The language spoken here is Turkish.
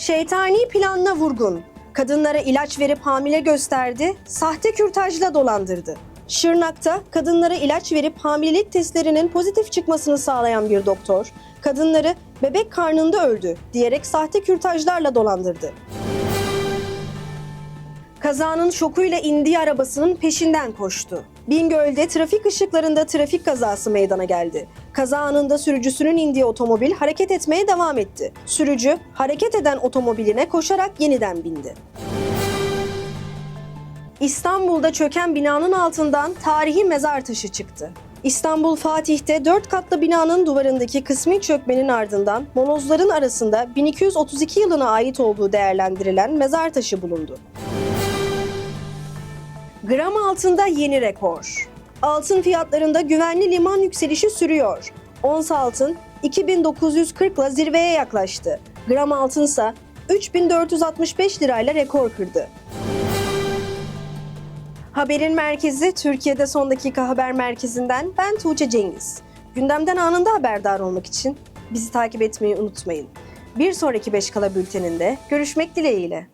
Şeytani planla vurgun. Kadınlara ilaç verip hamile gösterdi, sahte kürtajla dolandırdı. Şırnak'ta kadınlara ilaç verip hamilelik testlerinin pozitif çıkmasını sağlayan bir doktor, kadınları bebek karnında öldü diyerek sahte kürtajlarla dolandırdı. Kazanın şokuyla indiği arabasının peşinden koştu. Bingöl'de trafik ışıklarında trafik kazası meydana geldi. Kaza anında sürücüsünün indiği otomobil hareket etmeye devam etti. Sürücü hareket eden otomobiline koşarak yeniden bindi. İstanbul'da çöken binanın altından tarihi mezar taşı çıktı. İstanbul Fatih'te 4 katlı binanın duvarındaki kısmi çökmenin ardından molozların arasında 1232 yılına ait olduğu değerlendirilen mezar taşı bulundu. Gram altında yeni rekor. Altın fiyatlarında güvenli liman yükselişi sürüyor. Ons altın 2940 ile zirveye yaklaştı. Gram altınsa 3465 lirayla rekor kırdı. Haberin merkezi Türkiye'de son dakika haber merkezinden ben Tuğçe Cengiz. Gündemden anında haberdar olmak için bizi takip etmeyi unutmayın. Bir sonraki Beşkala bülteninde görüşmek dileğiyle.